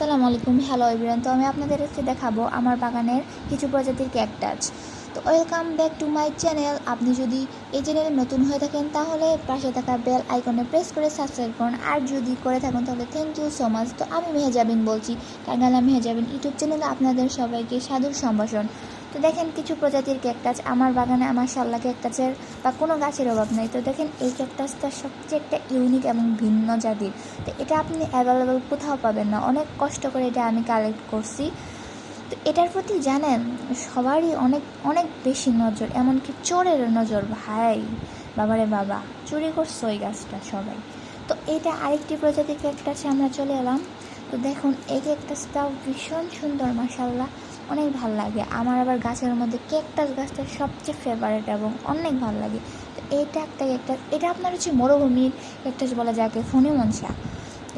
সালাম আলাইকুম। Hello everyone তো আমি আপনাদের আজকে দেখাবো আমার বাগানের কিছু প্রজাতির ক্যাকটাস তো welcome back to my channel. আপনি যদি এই চ্যানেলে নতুন হয়ে থাকেন, তাহলে পাশে থাকা বেল আইকনে প্রেস করে সাবস্ক্রাইব করুন। আর যদি করে থাকেন, তাহলে থ্যাংক ইউ সো মাচ তো আমি মেহেজাবিন বলছি কাঙ্গালা মেহেজাবিন ইউটিউব চ্যানেলে আপনাদের সবাইকে সাদর সম্ভাষণ। তো দেখেন, কিছু প্রজাতির ক্যাকটাস, আমার বাগানে আমার সাল্লা ক্যাকটাসের বা কোনো গাছের অভাব নেই। তো দেখেন, এই ক্যাকটাসটা সবচেয়ে একটা ইউনিক এবং ভিন্ন জাতির। তো এটা আপনি অ্যাভেলেবেল কোথাও পাবেন না। অনেক কষ্ট করে এটা আমি কালেক্ট করছি। তো এটার প্রতি জানেন, সবারই অনেক অনেক বেশি নজর, এমনকি চোরের নজর, ভাই, বাবারে বাবা, চুরি করছে ওই গাছটা সবাই। তো এটা আরেকটি প্রজাতির ক্যাকটাসে আমরা চলে এলাম। তো দেখুন, এই ক্যাকটাসটাও ভীষণ সুন্দর মাসাল্লাহ অনেক ভালো লাগে। আমার আবার গাছের মধ্যে ক্যাকটাস গাছটা সবচেয়ে ফেভারেট এবং অনেক ভালো লাগে। তো এইটা একটা ক্যাকটাস, এটা আপনার হচ্ছে মরুভূমির ক্যাকটাস বলা যাকে ফণি মনসা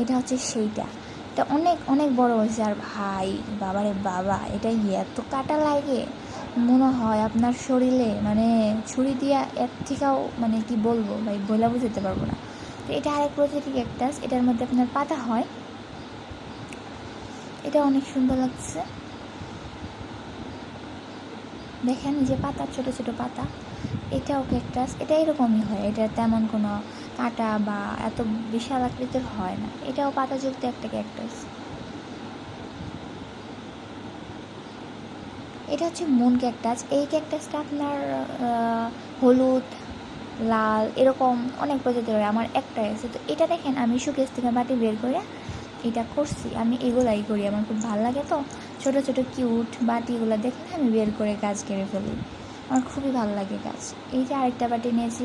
এটা হচ্ছে সেইটা। এটা অনেক অনেক বড় হয়েছে। আর ভাই, বাবারে বাবা, এটা এত কাটা লাগে। মনে হয় আপনার শরীরে মানে ছুরি দিয়া এর থেকেও মানে কি বলব, ভাই বলে বুঝতে পারব না। তো এটা আরেক প্রজাতির ক্যাকটাস এটার মধ্যে আপনার পাতা হয়। এটা অনেক সুন্দর লাগছে। দেখেন যে পাতা, ছোট ছোট পাতা। এটাও ক্যাকটাস এটা এরকমই হয়। এটা তেমন কোনো কাটা বা এত বিশাল আকৃতির হয় না। এটাও পাতাযুক্ত একটা ক্যাকটাস এটা হচ্ছে মুন ক্যাকটাস এই ক্যাকটাসটা আপনার হলুদ, লাল এরকম অনেক প্রজাতির আমার একটাই আছে। তো এটা দেখেন, আমি সুকেশ থেকে বাটি বের করে এটা করছি। আমি এগুলাই করি। আমার খুব ভালো লাগে তো। ছোট ছোট কিউট বাটিগুলো দেখলে আমি বের করে গাছ কেড়ে ফেলি। আমার খুবই ভালো লাগে গাছ। এই যে আরেকটা বাটি নিয়েছি।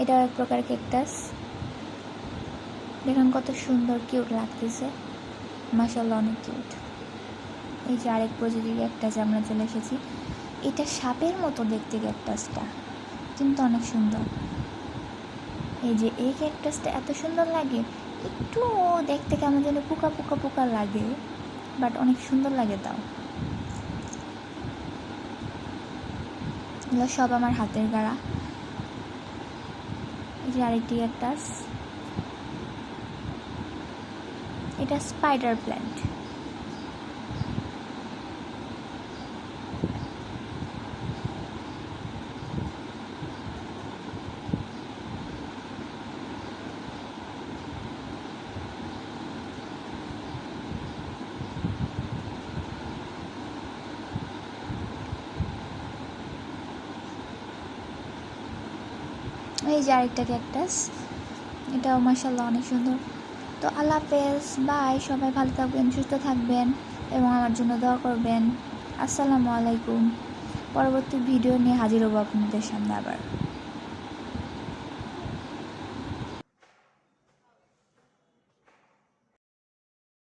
এটাও এক প্রকার ক্যাকটাস দেখুন কত সুন্দর কিউট লাগতেছে। মাসাল্লাহ অনেক কিউট এই যে আরেক প্রজাতির ক্যাকটাস আমরা চলে এসেছি। এটা সাপের মতো দেখতে ক্যাকটাসটা কিন্তু অনেক সুন্দর। এই যে এই ক্যাকটাসটা এত সুন্দর লাগে, একটু দেখতে কেমন যেন পোকা পোকা পোকা লাগে বাট অনেক সুন্দর লাগে তাও। সব আমার হাতের গাড়া। যে আরেকটি ক্যাকটাস এটা স্পাইডার প্ল্যান্ট এই যে আরেকটা ক্যাকটাস এটাও মাসাল্লাহ অনেক সুন্দর। তো আল্লাহ হাফেজ বাই সবাই ভালো থাকবেন, সুস্থ থাকবেন এবং আমার জন্য দোয়া করবেন। আসসালামু আলাইকুম। পরবর্তী ভিডিও নিয়ে হাজির হব আপনাদের সামনে আবার।